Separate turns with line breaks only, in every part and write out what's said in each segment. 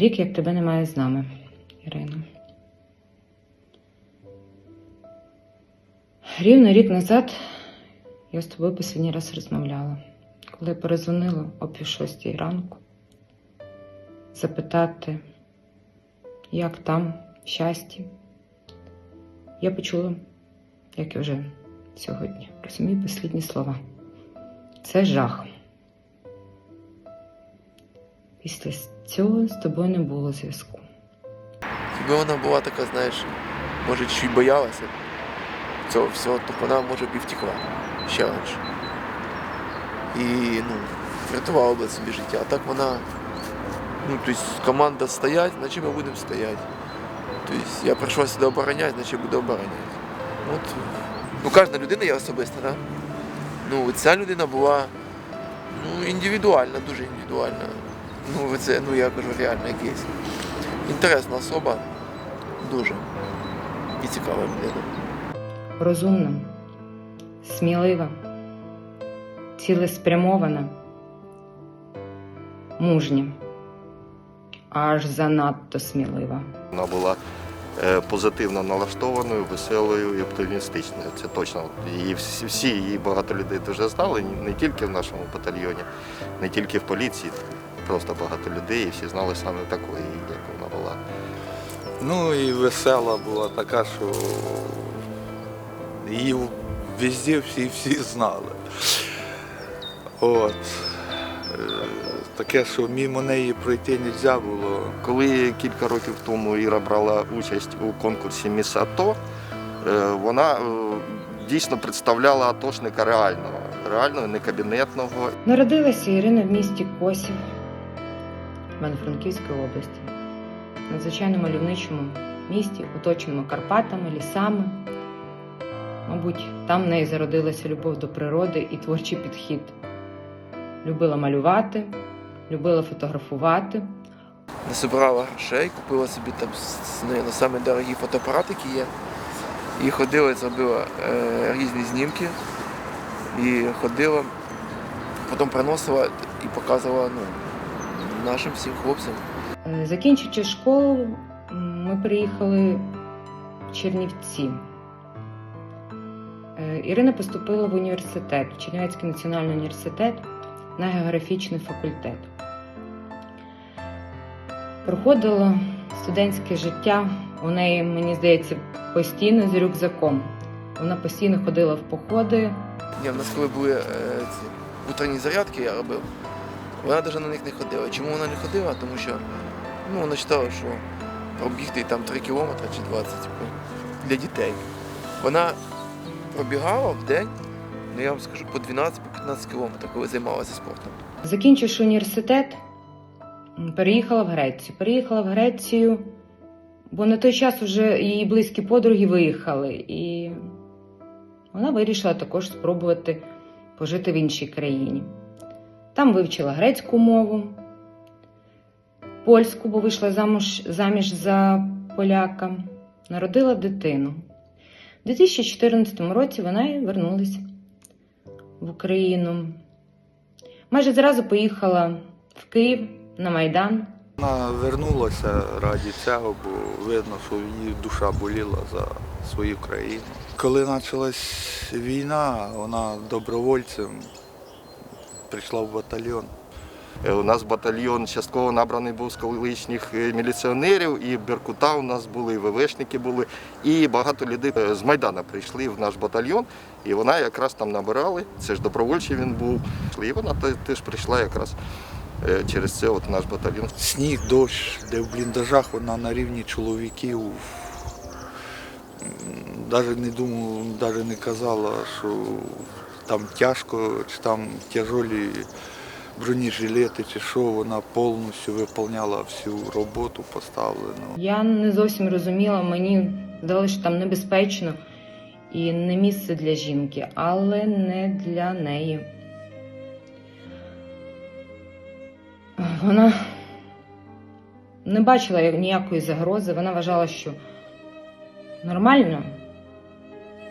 Рік, як тебе немає з нами, Ірина. Рівно рік назад я з тобою останній раз розмовляла, коли перезвонила о пів шостій ранку запитати, як там в щасті. Я почула, як і вже сьогодні, розумію послідні слова. Це жах. Після цього з тобою не було зв'язку.
Якби вона була така, знаєш, може чуть боялася цього всього, то вона може б і втекла ще раніше. І ну, врятувала би собі життя. А так вона, ну, тобто команда стоять, значить ми будемо стояти. Тобто я прийшов сюди обороняти, значить буду обороняти. От, ну, кожна людина є особиста, да? Ну, ця людина була ну, індивідуальна, дуже індивідуальна. Ну, це, ну я кажу, реально якийсь. Інтересна особа, дуже. І цікава людина.
Розумна, смілива, цілеспрямована, мужня, аж занадто смілива.
Вона була е, позитивно налаштованою, веселою і оптимістичною. Це точно. Її всі, всі її багато людей дуже знали, не тільки в нашому батальйоні, не тільки в поліції. Просто багато людей, і всі знали саме такої, як вона була.
Ну і весела була така, що її везде всі всі знали. От. Е, Таке, що мимо неї пройти не можна було.
Коли кілька років тому Іра брала участь у конкурсі Міс АТО, е, вона е, дійсно представляла атошника реального, реального, не кабінетного.
Народилася Ірина в місті Косів Івано-Франківської області, надзвичайно мальовничому місті, оточеному Карпатами, лісами. Мабуть, там в неї зародилася любов до природи і творчий підхід. Любила малювати, любила фотографувати.
Насобирала грошей, купила собі там с- наверно, самі дорогі фотоапарати, які є. І ходила, зробила е, різні знімки. І ходила, потім приносила і показувала ну, нашим всім хлопцям.
Е, Закінчуючи школу, ми приїхали в Чернівці. Е, Ірина поступила в університет, в Чернівецький національний університет на географічний факультет. Проходило студентське життя у неї, мені здається, постійно з рюкзаком. Вона постійно ходила в походи.
Ні, в нас коли були е, ці утренні зарядки, я робив, вона навіть на них не ходила. Чому вона не ходила? Тому що ну, вона вважала, що пробігти там 3 кілометри чи 20 типу, для дітей. Вона пробігала в день, ну я вам скажу, по 12-15 кілометрів, коли займалася спортом.
Закінчивши університет, переїхала в Грецію. Переїхала в Грецію, бо на той час вже її близькі подруги виїхали, і вона вирішила також спробувати пожити в іншій країні. Там вивчила грецьку мову, польську, бо вийшла замуж, заміж за поляка, народила дитину. У 2014 році вона і вернулася в Україну. Майже зразу поїхала в Київ на Майдан.
Вона вернулася раді цього, бо видно, що її душа боліла за свою країну. Коли почалась війна, вона добровольцем прийшла в батальйон.
Е, У нас батальйон частково набраний був з колишніх е, міліціонерів, і Беркута у нас були, і ВВшники були, і багато людей е, з Майдана прийшли в наш батальйон, і вона якраз там набирали. Це ж добровольчий він був. І вона теж прийшла якраз через це от наш батальйон.
Сніг, дощ, де в бліндажах вона на рівні чоловіків. Навіть не думала, навіть не казала, що там тяжко, чи там тяжолі бронежилети, чи що, вона повністю виконувала всю роботу поставлену.
Я не зовсім розуміла, мені здалося, що там небезпечно і не місце для жінки, але не для неї. Вона не бачила ніякої загрози, вона вважала, що нормально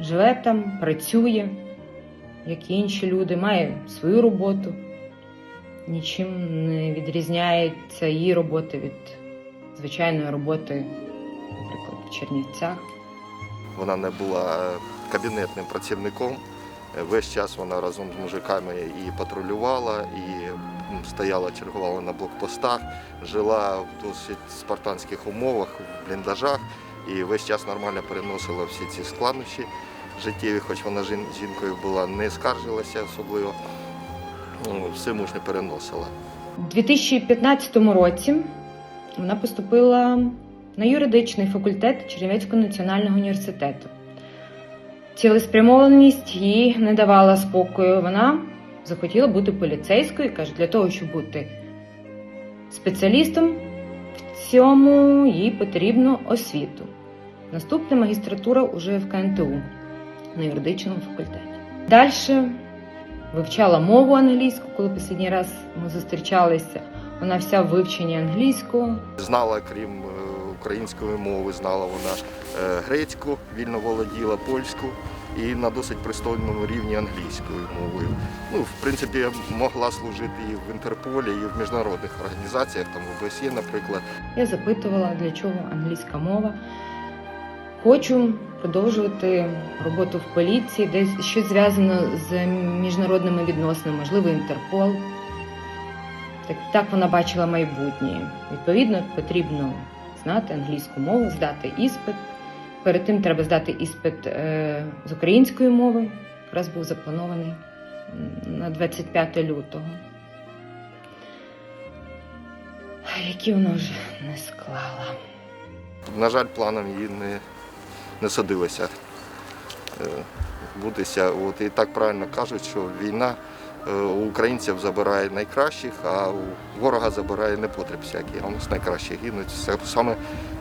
живе там, працює, як і інші люди, має свою роботу. Нічим не відрізняється її робота від звичайної роботи, наприклад, в Чернівцях.
Вона не була е, кабінетним працівником. Е, Весь час вона разом з мужиками і патрулювала, і стояла, чергувала на блокпостах, жила в досить спартанських умовах, в бліндажах, і весь час нормально переносила всі ці складнощі життєві, хоч вона жін- жінкою була, не скаржилася особливо, ну, все мужньо переносила.
У 2015 році вона поступила на юридичний факультет Чернівецького національного університету. Цілеспрямованість їй не давала спокою. Вона захотіла бути поліцейською і каже, для того, щоб бути спеціалістом в цьому їй потрібно освіту. Наступна магістратура уже в КНТУ на юридичному факультеті. Далі вивчала мову англійську, коли останній раз ми зустрічалися. Вона вся в вивченні англійського.
Знала, крім е, української мови, знала вона е, грецьку, вільно володіла польську і на досить пристойному рівні англійською мовою. Ну, в принципі, могла служити і в Інтерполі, і в міжнародних організаціях, там в ОБСЄ, наприклад.
Я запитувала, для чого англійська мова. Хочу продовжувати роботу в поліції, десь щось зв'язано з міжнародними відносинами, можливо, Інтерпол. Так, так вона бачила майбутнє. Відповідно, потрібно знати англійську мову, здати іспит. Перед тим треба здати іспит е, з української мови. Якраз був запланований на 25 лютого. Які вона вже не склала.
На жаль, планом її не, не садилося е. От, і так правильно кажуть, що війна е, у українців забирає найкращих, а у ворога забирає непотріб всякий. А у нас найкращі гинуть. Саме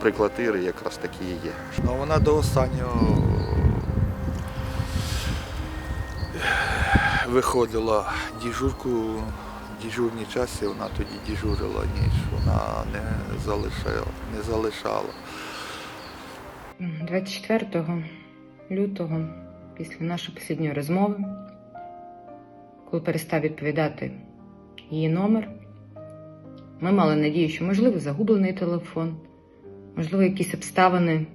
приклад Іри якраз такі і є.
Ну, вона до останнього виходила діжурку, діжурні часи, вона тоді діжурила ніч, вона не залишала. Не залишала.
24 лютого, після нашої останньої розмови, коли перестав відповідати її номер, ми мали надію, що, можливо, загублений телефон, можливо, якісь обставини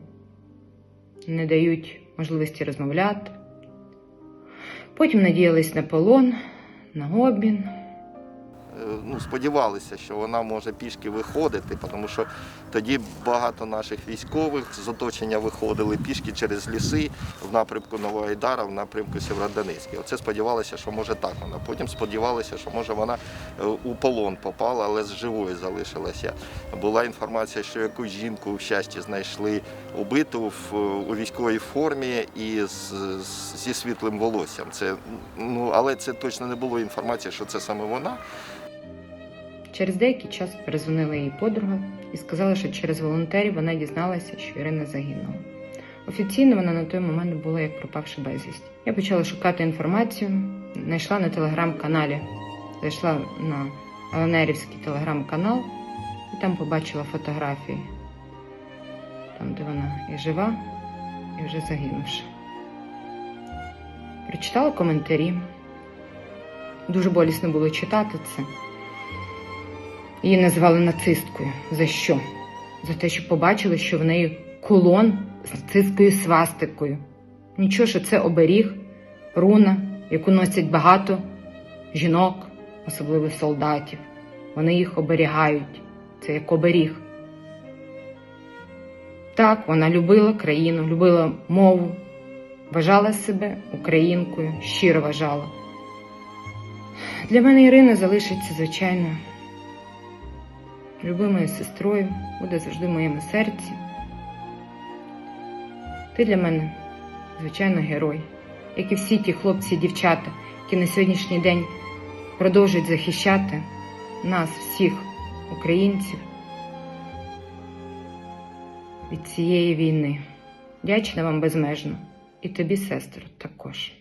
не дають можливості розмовляти. Потім надіялись на полон, на обмін.
Ну, сподівалися, що вона може пішки виходити, тому що тоді багато наших військових з оточення виходили пішки через ліси в напрямку Новоайдара, в напрямку Сєвєродонецька. Оце сподівалися, що може так вона. Потім сподівалися, що може вона е, у полон попала, але з живою залишилася. Була інформація, що якусь жінку в щасті знайшли убиту в, у військовій формі і з- зі світлим волоссям. Це, ну, але це точно не було інформації, що це саме вона.
Через деякий час перезвонила її подруга і сказала, що через волонтерів вона дізналася, що Ірина загинула. Офіційно вона на той момент була як пропавши безвісті. Я почала шукати інформацію, знайшла на телеграм-каналі, зайшла на Еленерівський телеграм-канал і там побачила фотографії, там, де вона і жива, і вже загинувши. Прочитала коментарі. Дуже болісно було читати це. Її називали нацисткою. За що? За те, що побачили, що в неї кулон з нацистською свастикою. Нічого, що це оберіг, руна, яку носять багато жінок, особливо солдатів. Вони їх оберігають. Це як оберіг. Так, вона любила країну, любила мову, вважала себе українкою, щиро вважала. Для мене Ірина залишиться, звичайно, любимою сестрою, буде завжди в моєму серці. Ти для мене, звичайно, герой, як і всі ті хлопці і дівчата, які на сьогоднішній день продовжують захищати нас, всіх українців, від цієї війни. Вдячна вам безмежно. І тобі, сестро, також.